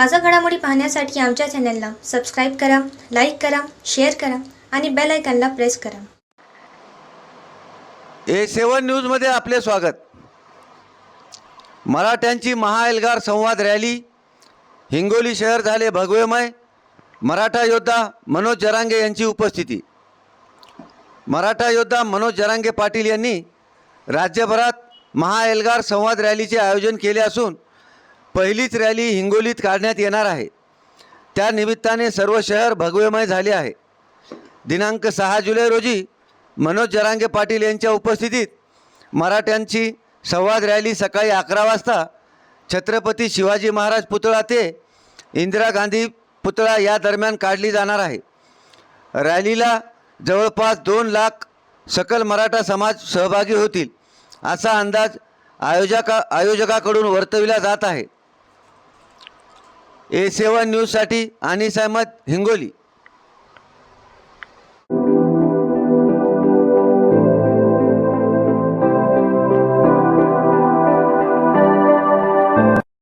ताजा घडामोडी पाहण्यासाठी आमच्या चॅनलला सबस्क्राईब करा लाईक करा शेअर करा आणि बेल आयकॉनला प्रेस करा. ए सेवन न्यूजमध्ये आपले स्वागत. मराठ्यांची महाएल्गार संवाद रॅली हिंगोली शहर झाले भगवेमय मराठा योद्धा मनोज जरांगे यांची उपस्थिती. मराठा योद्धा मनोज जरांगे पाटील यांनी राज्यभरात महाएल्गार संवाद रॅलीचे आयोजन केले असून पहिलीच रॅली हिंगोलीत काढण्यात येणार आहे. त्या निमित्ताने सर्व शहर भगवेमय झाले आहे. दिनांक सहा जुलै रोजी मनोज जरांगे पाटील यांच्या उपस्थितीत मराठ्यांची संवाद रॅली सकाळी अकरा वाजता छत्रपती शिवाजी महाराज पुतळा ते इंदिरा गांधी पुतळा या दरम्यान काढली जाणार आहे. रॅलीला जवळपास दोन लाख सकल मराठा समाज सहभागी होतील असा अंदाज आयोजका आयोजकाकडून वर्तविला जात आहे. ए सेवन न्यूजसाठी अनिस अहमद हिंगोली.